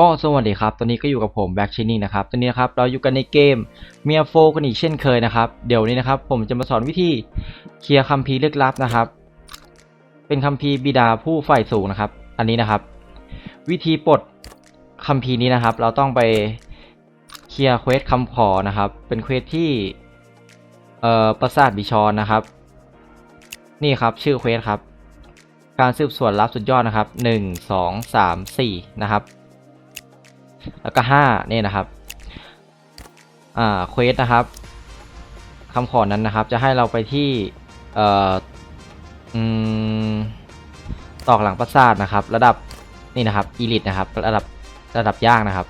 ก็สวัสดีครับตอนนี้ก็อยู่กับผมแบ็กชินิ่งนะครับตอนนี้นะครับเราอยู่กันในเกมเมียโฟกันอีกเช่นเคยนะครับ เดี๋ยวนี้นะครับ ผมจะมาสอนวิธีเคลียร์คัมภีร์ลึกลับนะครับ เป็นคัมภีร์บิดาผู้ฝ่ายสูงนะครับ อันนี้นะครับ วิธีปลดคัมภีร์นี้นะครับ เราต้องไปเคลียร์เควสคำขอนะครับ เป็นเควสที่เอ่อปราสาทบิชอนนะครับ นี่ครับชื่อเควสครับ การสืบสวนลับสุดยอดนะครับหนึ่งสองสามสี่นะครับ แล้วก็ห้าเนี่ยนะครับอ่าเควสนะครับคำขอนั้นนะครับ จะให้เราไปที่เอ่ออืมตอกหลังปราสาทนะครับ ระดับนี่นะครับอีลิตนะครับ ระดับระดับยากนะครับ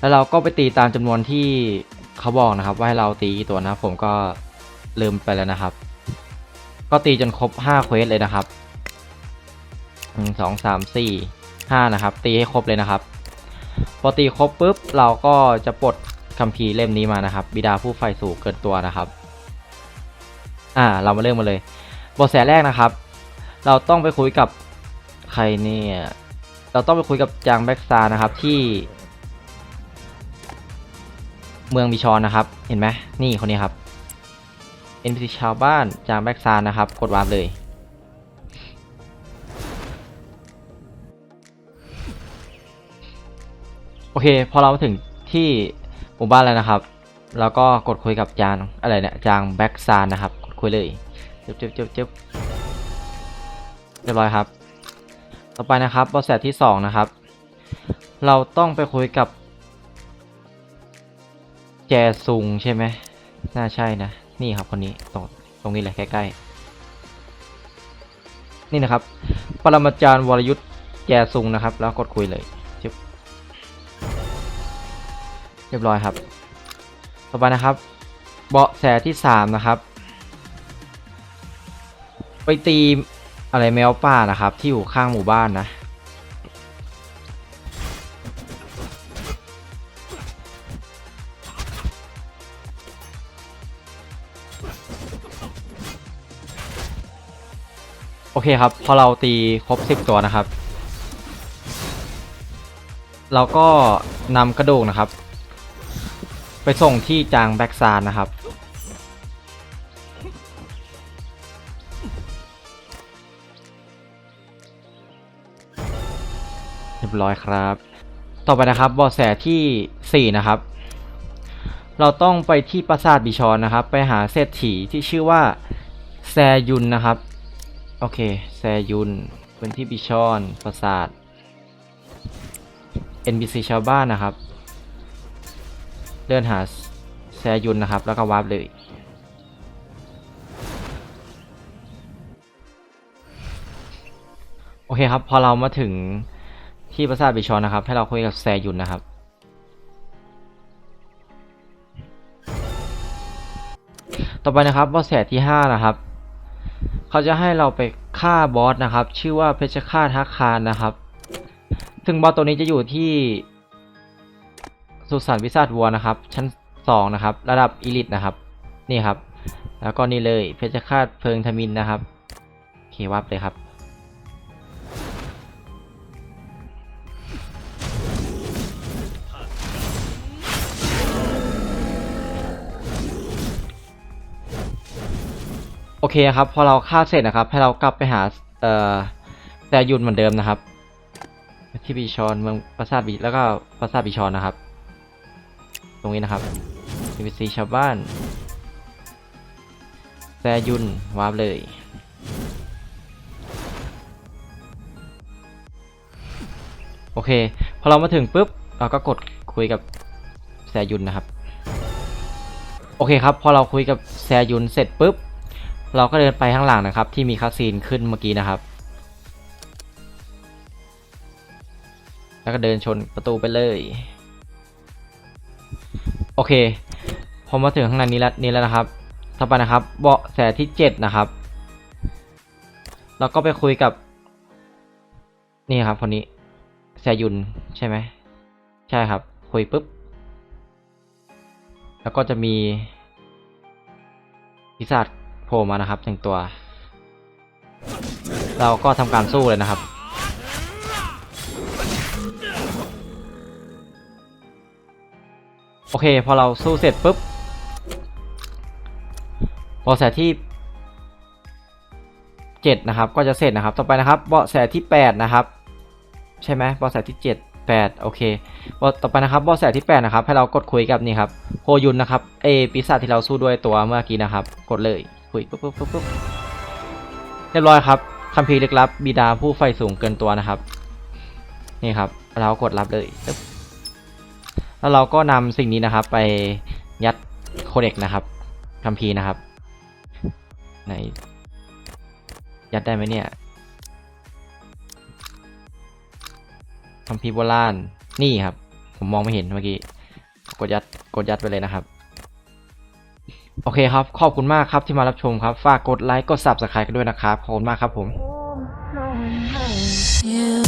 แล้วเราก็ไปตีตามจำนวนที่เขาบอกนะครับ ว่าให้เราตีตัวนะผมก็ลืมไปแล้วนะครับ ก็ตีจนครบห้าเควสเลยนะครับหนึ่งสองสามสี่ห้านะครับ ตีให้ครบเลยนะครับ พอตีครบปุ๊บเราก็จะปลดคัมภีร์เล่มนี้มานะครับ บิดาผู้ไฟสูงเกินตัวนะครับ อ่า เรามาเริ่มมาเลย บทแสแรกนะครับ เราต้องไปคุยกับใครเนี่ย เราต้องไปคุยกับจางแบ็กซานะครับที่ เมืองบิชอนนะครับ เห็นไหมนี่คนนี้ครับ NPC ชาวบ้านจางแบ็กซาร์นะครับ กดวาร์ปเลย โอเค พอเรามาถึงที่หมู่บ้านแล้วนะครับเราก็กดคุยกับจางอะไรเนี่ยจางแบ็กซานนะครับ กดคุยเลยจึ๊บจึ๊บจึ๊บจึ๊บเรียบร้อยครับ ต่อไปนะครับบทแสที่สองนะครับ เราต้องไปคุยกับ แจซุงใช่ไหมน่าใช่นะ นี่ครับคนนี้ตรงตรงนี้แหละใกล้ๆ นี่นะครับ ปรมาจารย์วรยุทธ์แจซุงนะครับ แล้วกดคุยเลย เรียบร้อยครับ ต่อไปนะครับ เบาะแสที่สามนะครับ ไปตีอะไรแมวป่านะครับ ที่อยู่ข้างหมู่บ้านนะโอเคครับ พอเราตีครบสิบตัวนะครับ เราก็นำกระดูกนะครับ ไปส่งที่จางแบ็กซานนะครับ เรียบร้อยครับ ต่อไปนะครับบาะแสที่ 4 นะครับ เราต้องไปที่ปราสาทบิชอนนะครับ ไปหาเศรษฐีที่ชื่อว่าแซยุนนะครับ โอเค แซยุนเป็นที่บิชอนปราสาท NPC ชาวบ้านนะครับ ดินหาแซยุนนะครับ แล้วก็วาร์ปเลยโอเคครับ พอเรามาถึงที่ปราสาทบิชอนนะครับ ให้เราคุยกับแซยุนนะครับ ต่อไปนะครับบอสแสที่ 5 นะครับ เขาจะให้เราไปฆ่าบอสนะครับ ชื่อว่าเพชรฆาตฮักคารนะครับซึ่งบอสตัวนี้จะอยู่ที่ สุสานวิสาทวัวนะครับ ชั้น 2 นะครับ ระดับอีลิตนะครับ นี่ครับ แล้วก็นี่เลยเพชรฆาตเพลิงทมินนะครับเควับเลยครับ โอเคครับ พอเราฆ่าเสร็จนะครับ ให้เรากลับไปหาเอ่อแต่ยุนเหมือนเดิมนะครับที่บิชอนเมืองปราสาทบิแล้วก็ปราสาทบิชอนนะครับ ตรงนี้นะครับ NPC ชาวบ้านแซยุนวาร์ปเลย โอเค พอเรามาถึงปุ๊บ เราก็กดคุยกับแซยุนนะครับ โอเคครับ พอเราคุยกับแซยุนเสร็จปุ๊บ เราก็เดินไปข้างหลังนะครับ ที่มีคาซีนขึ้นเมื่อกี้นะครับ แล้วก็เดินชนประตูไปเลย โอเคพอมาถึงข้างในนี้แล้วนี่แล้วนะครับต่อไปนะครับ เบาะแสที่เจ็ดนะครับเราก็ไปคุยกับ นี่ครับคนนี้แซยุนใช่ไหมใช่ครับ คุยปุ๊บ แล้วก็จะมีพิศาจโผล่มานะครับหนึ่งตัว เราก็ทำการสู้เลยนะครับ โอเค พอเราสู้เสร็จปุ๊บเบาะแสที่เจ็ดนะครับ ก็จะเสร็จนะครับ ต่อไปนะครับเบาะแสที่แปดนะครับ ใช่ไหมเบาะแสที่เจ็ดแปดโอเคบต่อไปนะครับเบาะแสที่แปดนะครับ ให้เรากดคุยกับนี่ครับโฮยุนนะครับ เอปีศาจที่เราสู้ด้วยตัวเมื่อกี้นะครับ กดเลย คุยปุ๊บปุ๊บปุ๊บปุ๊บเรียบร้อยครับคัมภีร์ลึกลับบิดาผู้ไฟสูงเกินตัวนะครับ นี่ครับ เรากดรับเลยปึ๊บ แล้วเราก็นำสิ่งนี้นะครับ ไปยัดโคเด็กนะครับคัมภีร์นะครับไหนยัดได้ไหมเนี่ยคัมภีร์โบราณนี่ครับ ผมมองไม่เห็นเมื่อกี้กดยัดกดยัดไปเลยนะครับโอเคครับ ขอบคุณมากครับที่มารับชมครับ ฝากกดไลค์ กด subscribe กันด้วยนะครับ ขอบคุณมากครับผม You